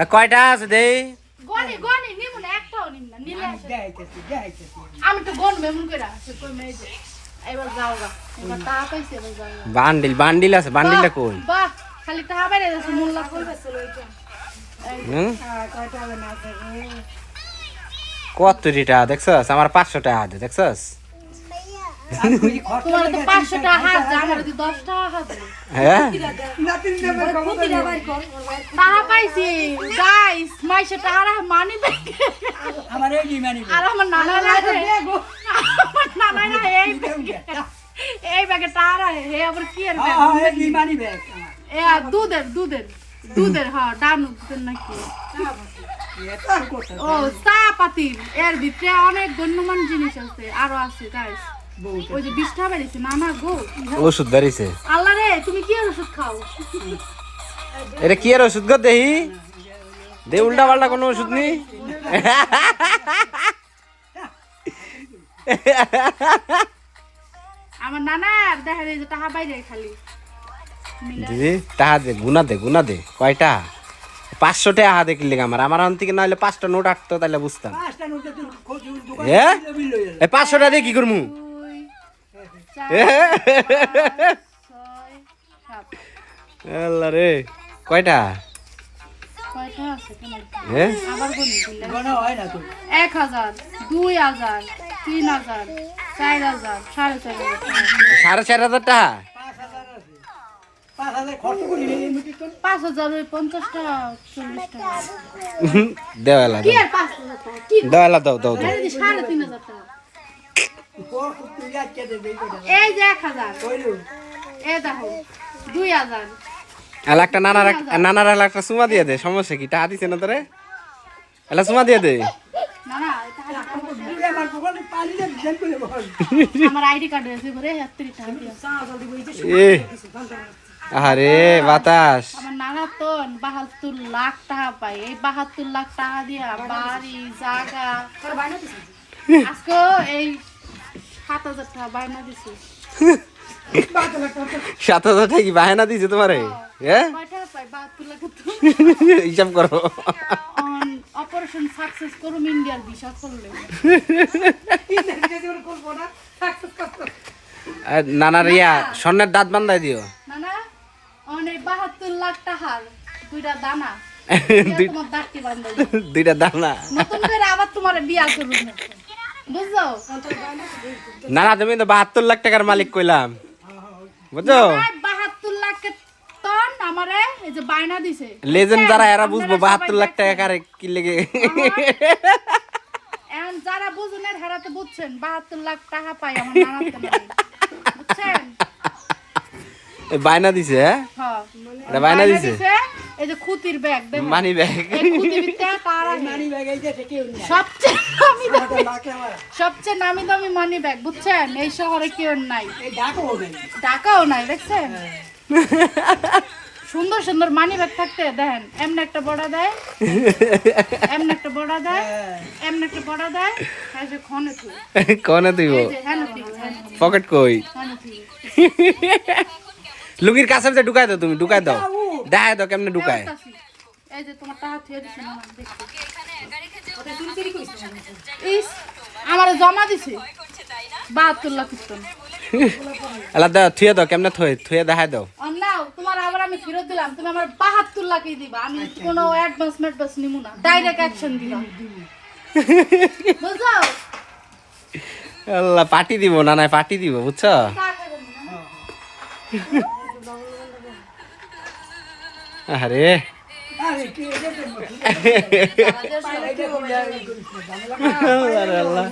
আর কয়টা আছে দেই? গনি গনি নিমু একটাও নিম না নিলে আসে। আমি তো গন মেমন করে আসে কই মেয়ে যে। এবার যাও গা এবার টাকা পাইছে এবার যাও বান্ডিল বান্ডিল আছে বান্ডিলটা কই? খালি টাকা বাইরে যাচ্ছে মোল্লা কইবে চলো এটা কত রিটা দেখছস? আমার পাঁচশো টাকা আছে দেখছস? তোমার তো পাঁচশো টাকা হাত আমার যদি দশ টাকা হাত হ্যাঁ? টাকা পাইছি। গাইস মাইশে টাকা মানি আমার এই আর আমার নানা রাখে। আমার নানা রাখে এই এই ব্যাগে টাকা হে। আবার কি আর ব্যাগ? এই ডিমানি ব্যাগ এ আর দুধের দুধের দুধের হ্যাঁ ডানু দুধের নাকি? ও চা এর ভিতরে অনেক গণ্যমান জিনিস আছে আরও আছে গাইস ওই যে বেরিয়েছে না না গো ওষুধ বেরিয়েছে আল্লাহ রে তুমি কি আর ওষুধ খাও? এটা কি আর ওষুধ গো দেহি? দে উল্টা পাল্টা কোনো ওষুধ নেই আমার নানা আর দেখা যায় যে টাকা বাইরে খালি। দিদি টাকা দে গুনা দে গুনা দে কয়টা? পাঁচশো টাকা হাতে কিনলে আমার। আমার হান থেকে নাহলে পাঁচটা নোট আটতো তাহলে বুঝতাম। পাঁচশো টাকা দিয়ে কি করব দুই চার এ? ছয় সাত আল্লাহ রে কয়টা? কয়টা আছে কেন এ? আবার গনি দিলে গোনা হয় না তো? এক হাজার দুই হাজার তিন হাজার চার হাজার সাড়ে চার হাজার টাকা। সাড়ে চার হাজার টাকা? পাঁচ হাজার পঞ্চাশ টাকা চল্লিশ টাকা। দেওয়ালা দেওয়ালা দাও দাও দাও। সাড়ে তিন হাজার টাকা। এই যে এক হাজার। এ দেখো দুই হাজার। এলা একটা নানার এক- নানার এলা একটা সুমা দিয়ে দে সমস্যা কি? টাকা দিছে না তোরে? এলা সুমা দিয়ে দে। আরে বাতাস। আমার নানা তো বাহাত্তর লাখ টাকা পায়। এই বাহাত্তর লাখ টাকা দিয়া বাড়ি জায়গা। আজকে এই সাত হাজার টাকা বায়না দিছে। সাত হাজার টাকা কি বাহানা দিছে তোমারে? হ্যাঁ লাখ হিসাব করো। অপারেশন সাকসেস করুম ইন্ডিয়ার ভিসা করলে। আর নানার স্বর্ণের দাঁত বান্ধাই দিও। না না অনেক বাহাত্তর লাখ টাকার দুইটা দানা। দুইটা দানা। নতুন করে আবার তোমার বিয়া করুন বুঝছ? নানা তুমি তো বাহাত্তর লাখ টাকার মালিক কইলাম। বুঝছ? বাহাত্তর লাখ টন আমারে এই যে বায়না দিছে। লেজেন্ড যারা এরা বুঝব বাহাত্তর লাখ টাকা কারে কি লেগে? এখন যারা বুঝুনের হারাতে বুঝছেন বাহাত্তর লাখ টাকা পাই আমার নানাতে বুঝছেন? বায়না দিছে হ্যাঁ? হ্যাঁ। বায়না দিছে এই যে খুতির ব্যাগ দেখো। Money bag. পানি ব্যাগ এই যে সবচেয়ে নামি দামি সবচেয়ে নামি দামি মানি ব্যাগ বুঝছেন? এই শহরে কেউ নাই। এই ডাকো হবে টাকাও নাই দেখছেন? সুন্দর সুন্দর মানি ব্যাগ থাকতে দেখেন এমন একটা বড় দেয়। এমন একটা বড় দেয়। এমন একটা বড় দেয়। আর যে খনে থুই কনে তুই এই যে হ্যাঁ থুই পকেট কই? লুঙ্গির কাছে ঢুকাই দাও তুমি ঢুকাই দাও। দেখাই দাও কেমনে ঢুকায়। এবার এই যে তোমার টাকা থুয়ে দিছে না ইস আমার জমা দিছে। বাহাত্তর লাখ উত্তম এলা দাও থুয়ে দাও কেমনে থুয়ে থুয়ে দেখাই দাও। নাও তোমার আবার আমি ফেরত দিলাম তুমি আমার বাহাত্তর লাখই দিবা? আমি কোনো অ্যাডভান্স ম্যাডভান্স নিব না ডাইরেক্ট অ্যাকশন দিলাম বুঝছ? আল্লাহ পার্টি দিব না না পার্টি দিব বুঝছ? আরে। আল্লাহ।